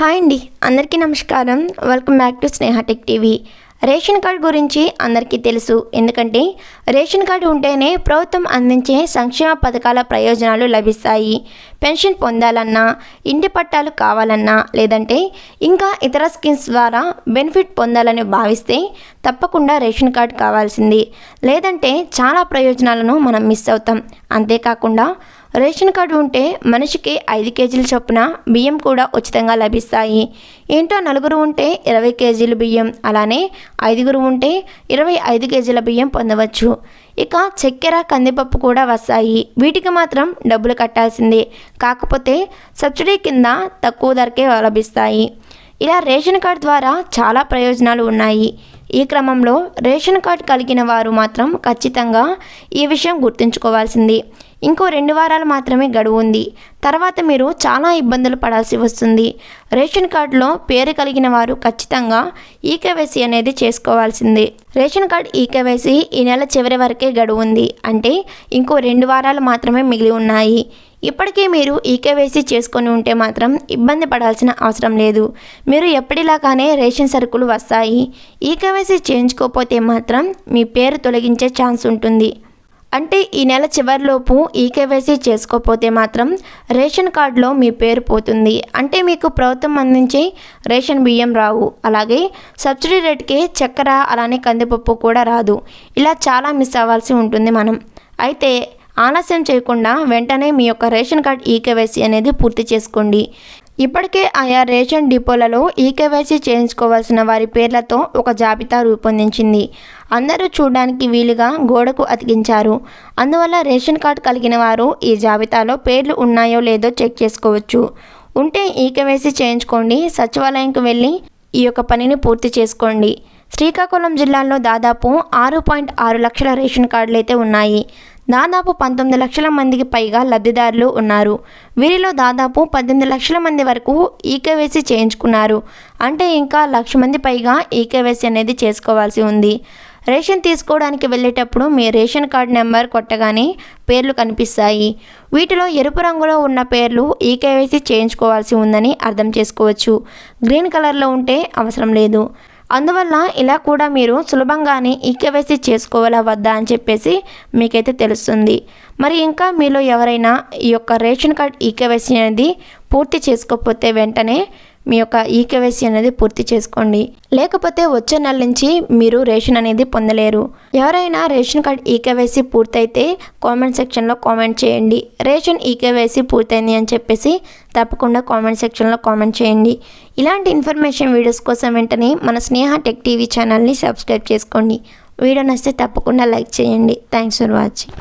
Hi అండి అందరికీ నమస్కారం. Welcome back to Sneha tech TV. Ration card గురించి అందరికీ తెలుసు. ఎందుకంటే రేషన్ కార్డు ఉంటేనే ప్రభుత్వం అందించే సంక్షేమ పథకాల ప్రయోజనాలు లభిస్తాయి. పెన్షన్ పొందాలన్నా ఇంటి పట్టాలు కావాలన్నా లేదంటే ఇంకా ఇతర స్కీమ్స్ ద్వారా బెనిఫిట్ పొందాలని భావిస్తే తప్పకుండా రేషన్ కార్డు కావాల్సింది. లేదంటే చాలా ప్రయోజనాలను మనం మిస్ అవుతాం. అంతేకాకుండా రేషన్ కార్డు ఉంటే మనిషికి ఐదు కేజీల చొప్పున బియ్యం కూడా ఉచితంగా లభిస్తాయి. ఏంటో నలుగురు ఉంటే ఇరవై కేజీలు బియ్యం అలానే ఐదుగురు ఉంటే ఇరవై ఐదు కేజీల బియ్యం పొందవచ్చు. ఇక చక్కెర కందిపప్పు కూడా వస్తాయి. వీటికి మాత్రం డబ్బులు కట్టాల్సిందే. కాకపోతే సబ్సిడీ కింద తక్కువ ధరకే లభిస్తాయి. ఇలా రేషన్ కార్డు ద్వారా చాలా ప్రయోజనాలు ఉన్నాయి. ఈ క్రమంలో రేషన్ కార్డు కలిగిన వారు మాత్రం ఖచ్చితంగా ఈ విషయం గుర్తుంచుకోవాల్సింది. ఇంకో రెండు వారాలు మాత్రమే గడువు ఉంది. తర్వాత మీరు చాలా ఇబ్బందులు పడాల్సి వస్తుంది. రేషన్ కార్డులో పేరు కలిగిన వారు ఖచ్చితంగా ఈకేవైసీ అనేది చేసుకోవాల్సింది. రేషన్ కార్డ్ ఈకేవైసీ ఈ నెల చివరి వరకే గడువు ఉంది. అంటే ఇంకో రెండు వారాలు మాత్రమే మిగిలి ఉన్నాయి. ఇప్పటికే మీరు ఈకేవైసీ చేసుకొని ఉంటే మాత్రం ఇబ్బంది పడాల్సిన అవసరం లేదు. మీరు ఎప్పటిలాగానే రేషన్ సరుకులు వస్తాయి. ఈకేవైసీ చేయించుకోకపోతే మాత్రం మీ పేరు తొలగించే ఛాన్స్ ఉంటుంది. అంటే ఈ నెల చివరిలోపు ఈకేవైసీ చేసుకోకపోతే మాత్రం రేషన్ కార్డులో మీ పేరు పోతుంది. అంటే మీకు ప్రభుత్వం అందించే రేషన్ బియ్యం రావు. అలాగే సబ్సిడీ రేట్కి చక్కెర అలానే కందిపప్పు కూడా రాదు. ఇలా చాలా మిస్ అవ్వాల్సి ఉంటుంది మనం. అయితే ఆలస్యం చేయకుండా వెంటనే మీ యొక్క రేషన్ కార్డ్ ఈకేవైసీ అనేది పూర్తి చేసుకోండి. ఇప్పటికే ఆయా రేషన్ డిపోలలో ఈకేవైసీ చేయించుకోవాల్సిన వారి పేర్లతో ఒక జాబితా రూపొందించింది. అందరూ చూడడానికి వీలుగా గోడకు అతికించారు. అందువల్ల రేషన్ కార్డు కలిగిన వారు ఈ జాబితాలో పేర్లు ఉన్నాయో లేదో చెక్ చేసుకోవచ్చు. ఉంటే ఈకేవైసీ చేయించుకోండి. సచివాలయంకు వెళ్ళి ఈ యొక్క పనిని పూర్తి చేసుకోండి. శ్రీకాకుళం జిల్లాలో దాదాపు ఆరు పాయింట్ ఆరు లక్షల రేషన్ కార్డులు అయితే ఉన్నాయి. దాదాపు పంతొమ్మిది లక్షల మందికి పైగా లబ్ధిదారులు ఉన్నారు. వీరిలో దాదాపు పద్దెనిమిది లక్షల మంది వరకు ఈకేవైసీ చేయించుకున్నారు. అంటే ఇంకా లక్ష మంది పైగా ఈకేవైసీ అనేది చేసుకోవాల్సి ఉంది. రేషన్ తీసుకోవడానికి వెళ్ళేటప్పుడు మీ రేషన్ కార్డ్ నెంబర్ కొట్టగానే పేర్లు కనిపిస్తాయి. వీటిలో ఎరుపు రంగులో ఉన్న పేర్లు ఈకేవైసీ చేయించుకోవాల్సి ఉందని అర్థం చేసుకోవచ్చు. గ్రీన్ కలర్లో ఉంటే అవసరం లేదు. అందువల్ల ఇలా కూడా మీరు సులభంగానే ఈ కేవైసీ చేసుకోవాలా వద్దా అని చెప్పేసి మీకైతే తెలుస్తుంది. మరి ఇంకా మీలో ఎవరైనా ఈ యొక్క రేషన్ కార్డ్ ఈకేవైసీ అనేది పూర్తి చేసుకోకపోతే వెంటనే మీ యొక్క ఈకేవైసీ అనేది పూర్తి చేసుకోండి. లేకపోతే వచ్చే నెల నుంచి మీరు రేషన్ అనేది పొందలేరు. ఎవరైనా రేషన్ కార్డ్ ఈకేవైసీ పూర్తయితే కామెంట్ సెక్షన్లో కామెంట్ చేయండి. రేషన్ ఈకేవైసీ పూర్తయింది అని చెప్పేసి తప్పకుండా కామెంట్ సెక్షన్లో కామెంట్ చేయండి. ఇలాంటి ఇన్ఫర్మేషన్ వీడియోస్ కోసం వెంటనే మన స్నేహ టెక్ టీవీ ఛానల్ని సబ్స్క్రైబ్ చేసుకోండి. వీడియో నచ్చితే తప్పకుండా లైక్ చేయండి. Thanks for watching.